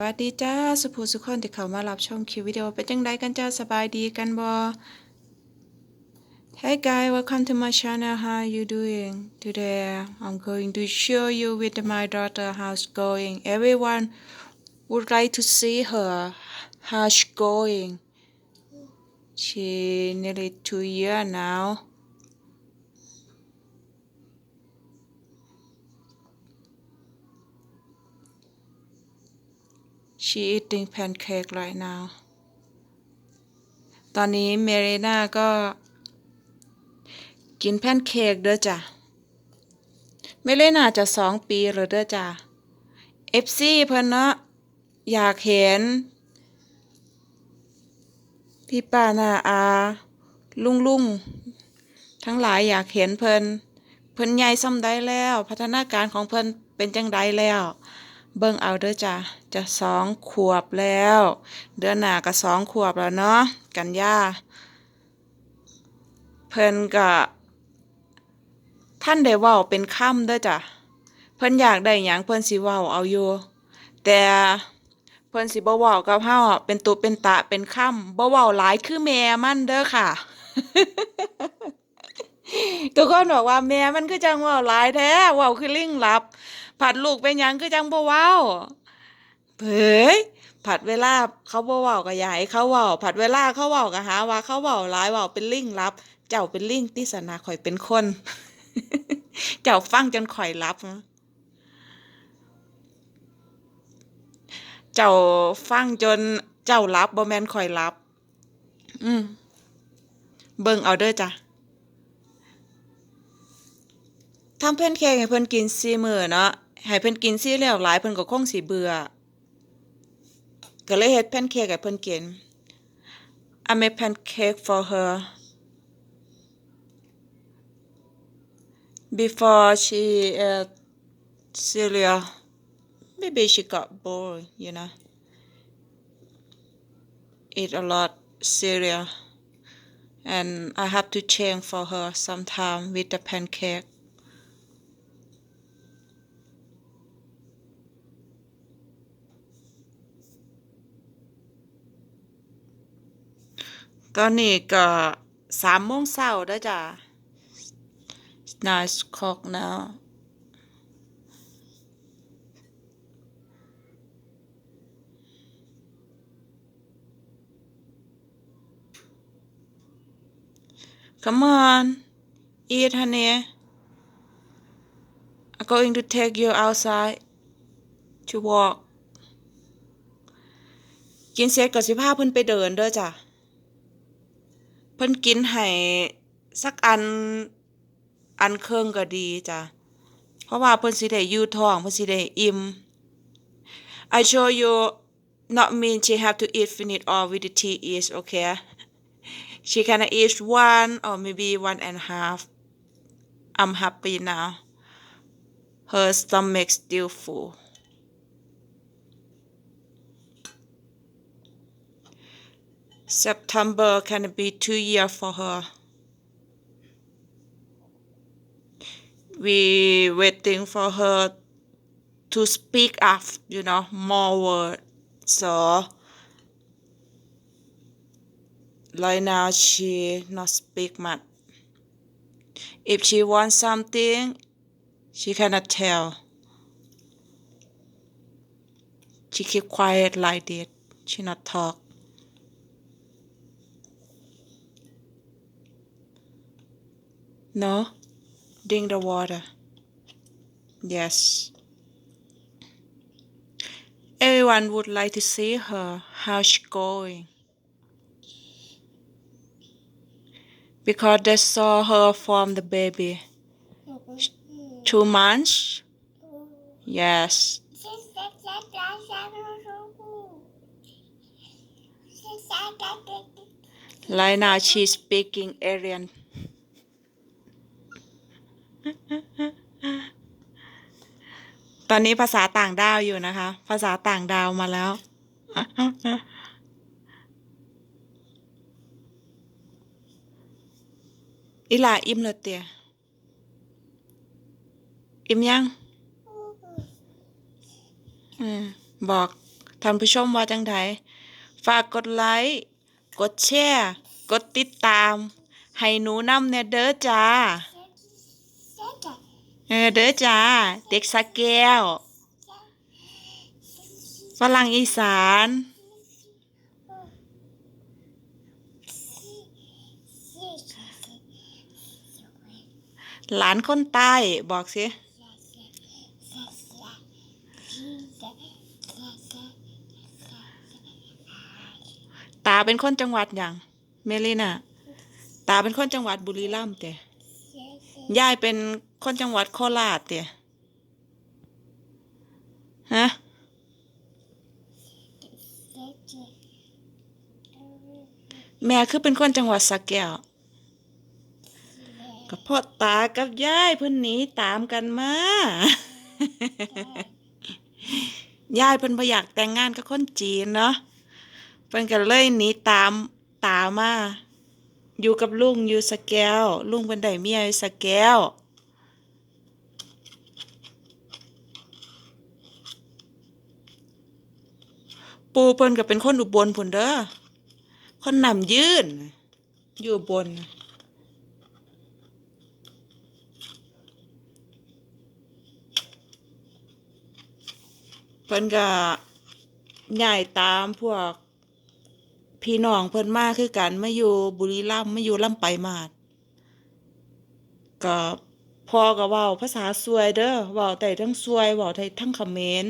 สวัสดีจ้าสุภูสุคนที่เข้ามารับชมคลิปวิดีโอเป็นจังไดกันจ้าสบายดีกันบ่ Hey guys welcome to my channel how you doing today I'm going to show you with my daughter how's going everyone would like to see her how's going she nearly two year now she eating pancake right now ตอนนี้เมรีน่าก็กินแพนเค้กเด้อจ้ะเมรีน่าจะสองปีแล้วเด้อจ้ะ FC เพิ่นเนาะอยากเห็น พี่ป้านาอา ลุงลุงทั้งหลายอยากเห็นเพิ่นเพิ่นใหญ่ซ้ำได้แล้ว พัฒนาการของเพิ่นเป็นจังใดแล้ว เบิ่งเอาเด้อจ้ะจะสองขวบแล้ว เดือนหน้าก็สองขวบแล้วเนาะกันยาเพิ่นก็ท่านได้เว้าเป็นค่ำเด้อจ้ะเพิ่นอยากได้หยังเพิ่นสิเว้าเอาอยู่แต่เพิ่นสิบ่เว้ากับเฮาเป็นตุเป็นตะเป็นค่ำบ่เว้าหลายคือแม่มันเด้อค่ะทุกคนบอกว่าแม่มันคือจังเว้าหลายแท้เว้าคือลิงหลับ ผัดลูกเป็นหยังคือจังบ่เว้าเผยผัดเวลาเขาบ่เว้าก็อย่าให้เขาเว้าผัดเวลาเขาเว้าก็หาว่าเขาเว้าหลายเว้าเป็นลิงลับ เจ้าเป็นลิงติสนาข่อยเป็นคน เจ้าฟังจนข่อยหลับเจ้าฟังจนเจ้าหลับบ่แม่นข่อยหลับ อืมเบิ่งเอาเด้อจ้ะทำเพิ่อนเค้กให้เพิ่อนกินสี่มื้อเนาะ ให้เพิ่นกินสี่แล้วหลายเพิ่นก็คงสิเบื่อก็เลยเฮ็ดแพนเค้กให้เพิ่นกิน I made pancake for her before she ate cereal maybe she got bored you know eat a lot cereal and I have to change for her sometime with the pancake ตอนนี้ก็สามโมงเช้าแล้วจ้ะ nice cook now come on eat honey I'm going to take you outside to walk กินเสร็จก็สิพาเพิ่นไปเดินเด้อจ้ะ เพิ่นกินให้สักอันอันเครื่องก็ดีจ้ะ เพราะว่าเพิ่นสิได้อยู่ท้องเพิ่นสิได้อิ่ม I show you not mean she have to eat finish all with the tea is okay she can eat one or maybe one and half I'm happy now her stomach still full September can be two year for her. We waiting for her to speak up, you know, more word. So right now she not speak much. If she wants something, she cannot tell. She keep quiet like this. She not talk. No? Drink the water. Yes. Everyone would like to see her, how she going. Because they saw her from the baby. Two months? Yes. Right now she's speaking Aryan. ตอนนี้ภาษาต่างดาวอยู่นะคะ ภาษาต่างดาวมาแล้ว อีลาอิ่มแล้วเตียอิ่มยังอบอกท่านผู้ชมว่าจังไดฝากกดไลค์ กดแชร์ กดติดตาม ให้หนูนำแน่เด้อจ้า เออเด้อจ้า เด็กสะแก้วฝรั่งอีสาน หลานคนใต้บอกสิตาเป็นคนจังหวัดยังเมลิน่ะตาเป็นคนจังหวัดบุรีรัมย์เตะยายเป็น คนจังหวัดโคราชเตะฮะแม่คือเป็นคนจังหวัดสระแก้วกับพ่อตากับยายเพิ่นหนีตามกันมา ยายเพิ่นบ่อยากแต่งงานกับคนจีนเนาะ เพิ่นก็เลยหนีตามตามา อยู่กับลุงอยู่สแก้ว ลุงเพิ่นได้เมียอยู่สแก้ว ปูเพิ่นก็เป็นคนอุบลพุ่นเด้อคนนำยื่น อยู่บน เพิ่นก็ย้ายตามพวก พี่น้องเพิ่นมาคือกันมาอยู่บุรีรัมย์มาอยู่ลำไปมาดก็พ่อก็เว้าภาษาสวยเด้อเว้าได้ทั้งสวยเว้าได้ทั้งเขมร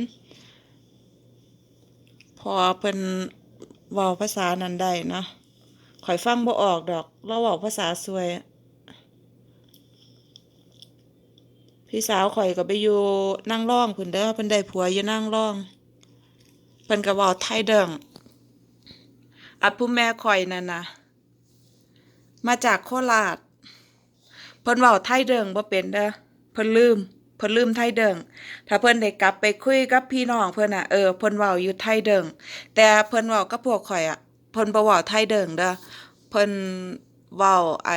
อเพิ่นเว้าภาษานั้นได้เนาะข่อยฟังบ่ออกดอก เราเว้าภาษาสวย พี่สาวข่อยก็ไปอยู่นั่งร่องพุ่นเด้อเพิ่นได้ผัวอยู่นั่งร่องเพิ่นก็เว้าไทยเด้งอัดผู้แม่ข่อยนั่นน่ะ มาจากโคราชเพิ่นเว้าไทยเด้งบ่เป็นเด้อเพิ่นลืม เพิ่นลืมไทยเด้งถ้าเพิ่นได้กลับไปคุยกับพี่น้องเพิ่นน่ะเออเพิ่นเว้าอยู่ไทยเด้งแต่เพิ่นเว้ากับพวกข่อยอะเพิ่นบ่เว้าไทยเด้งเด้อเพิ่นเว้าไอ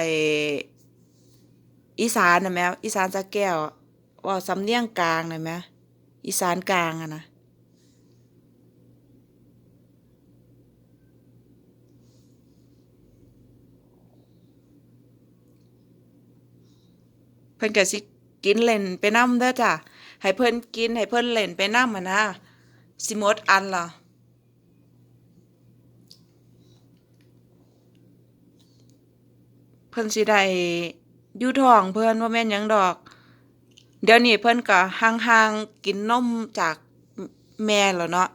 อีสานน่ะแม่อีสานสะแก้วเว่าสำเนียงกลางน่อยไหมอีสานกลางอะนะเพิ่นก็สิ กินเล่นไปนำเด้อจ้ะให้เพิ่นกินให้เพิ่นเล่นไปนำอะนะสิหมดอันล่ะเพิ่นสิได้อยู่ท้องเพิ่นบ่าแม่นหยังดอก เดี๋ยวนี้เพิ่นก็ห่างๆกินนมจากแม่แล้วเนาะ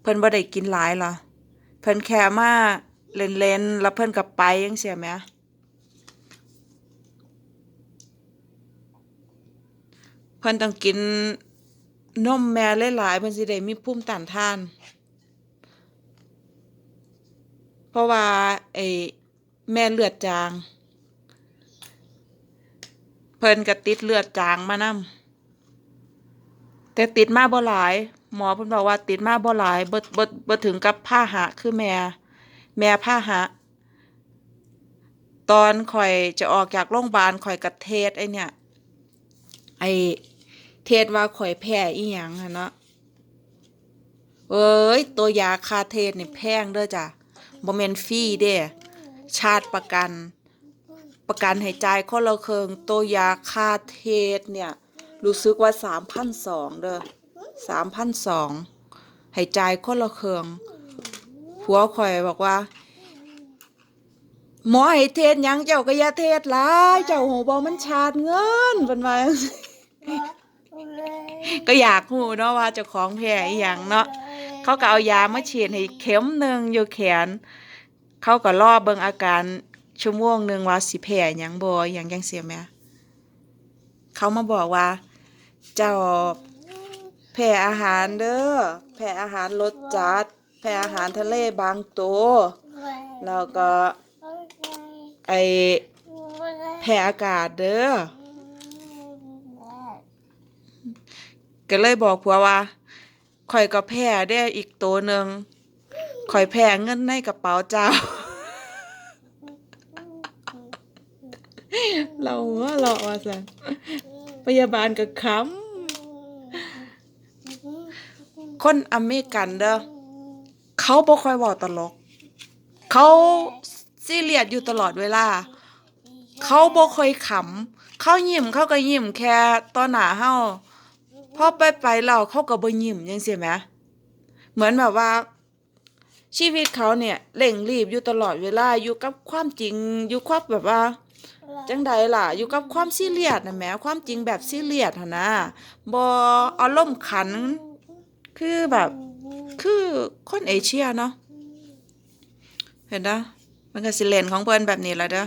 เพิ่นบ่ได้กินหลายหรอเพิ่นแค่มาเล่นๆแล้วเพิ่นก็ไปจังซี้แหม เพิ่นต้องกินนมแม่หลายๆเพิ่นสิได้มีภูมิต้านทาน เพราะว่าไอ้แม่เลือดจาง เพิ่นก็ติดเลือดจางมานำแต่ติดมาบ่หลาย หมอเพิ่นบอกว่าติดมาบ่หลายบ่บ่บ่ถึงกับพาหะคือแม่ แม่พาหะตอนข่อยจะออกจากโรงพยาบาลข่อยก็เทศไอ้เนี่ย ไอเทศว่าข่อยแพ้อีหยังนเนาะเอ้ย ตัวยาคาเทศนี่แพงเด้อจ้ะบ่แมนฟรีเด้ชาติประกัน ประกันให้จ่ายคนละครึ่งตัวยาคาเทศเนี่ย รู้สึกว่าสามพันสองเด้อสามพันสองให้จ่ายคนละครึ่งผัวข่อยบอกว่า หมอให้เทศยังเจ้าก็ยาเทศหลายเจ้าหูบ่มันชาดเงินเพิ่นว่า ก็อยากหูเนาะว่าเจ้าของแพ้อีหยังเนาะเขาก็เอายามาฉีดให้เข็มหนึ่งอยู่แขน เขาก็รอเบิ่งอาการชั่วโมงหนึ่งว่าสิแพ้หยังบ่หยังจังซี่แหมเขามาบอกว่า เจ้าแพ้อาหารเด้อแพ้อาหารรสจัดแพ้อาหารทะเลบางตัวแล้วก็ไอแพ้อากาศเด้อ ก็เลยบอกผัวว่าข่อยก็แพ้ได้อีกตัวหนึ่งข่อยแพ้เงินในกระเป๋าเจ้า เราว่าเราว่าสันพยาบาลก็ค้ำคนอเมริกันเด้อเขาบ่ค่อยว้าตลก เขาซีเรียสอยู่ตลอดเวลา เขาบ่ค่อยขำเขายิ้มเขาก็ยิ้มแค่ตอนหน้าเฮา พอไปไปแล้วเขาก็บ่ยิ้มจังซี่แหมเหมือนแบบว่า ชีวิตเขาเนี่ยเร่งรีบอยู่ตลอดเวลาอยู่กับความจริงอยู่ความแบบว่าจังใดล่ะ อยู่กับความซีเรียสนะแหมความจริงแบบซีเรียสห์นะบ่อารมณ์ขัน คือแบบคือคนเอเชียเนาะเห็นเด้อมันก็สิเลนของเพิ่นแบบนี้ละเด้อ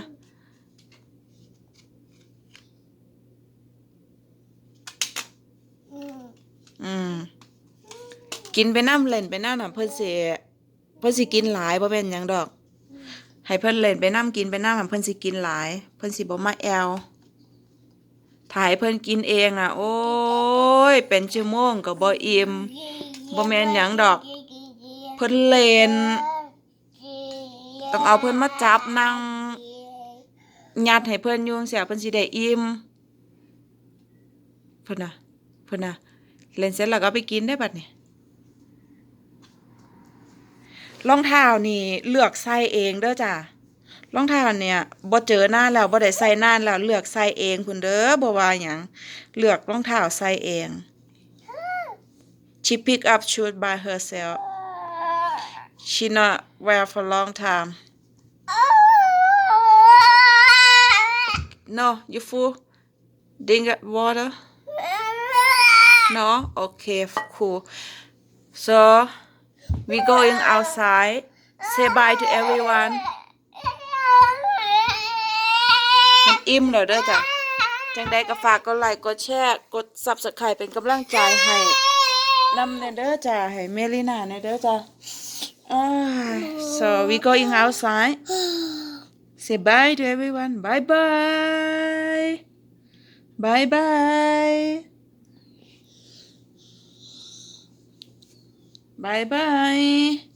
อืมกินไปน้ำเล่นไปน้ำน่ะเพิ่นสิเพิ่นสิกินหลายบ่แม่นหยังดอก ให้เพิ่นเล่นไปน้ำกินไปน้ำน่ะเพิ่นสิกินหลาย เพิ่นสิบ่มาแอวถ่ายเพิ่นกินเองอะ โอ้ย เป็นชั่วโมงก็บ่อิ่มบ่แม่นหยังดอก เพิ่นเล่น ต้องเอาเพิ่นมาจับนั่งยัดให้เพิ่นอยู่จั่งซี้เพิ่นสิได้อิ่มเพิ่นน่ะเพิ่นน่ะ เล่นเสร็จแล้วก็ไปกินได้บัดนี้รองเท้านี่เลือกใส่เองเด้อจ้ะรองเท้าเนี่ยบ่เจอนานแล้วบ่ได้ใส่นานแล้วเลือกใส่เองพุ่นเด้อบ่ว่าหยังเลือกรองเท้าใส่เอง She pick up shoes by herself she not wear for long time no you full drink water no okay cool so we going outside say bye to everyone มันอิ่มแล้วเด้อจ้ะจังใดก็ฝากกดไลค์กดแชร์กด Subscribe เป็นกำลังใจให้นำในเด้อจ้ะให้เมลิน่าในเด้อจ้ะอ่า so we going outside say bye to everyone bye bye bye bye bye bye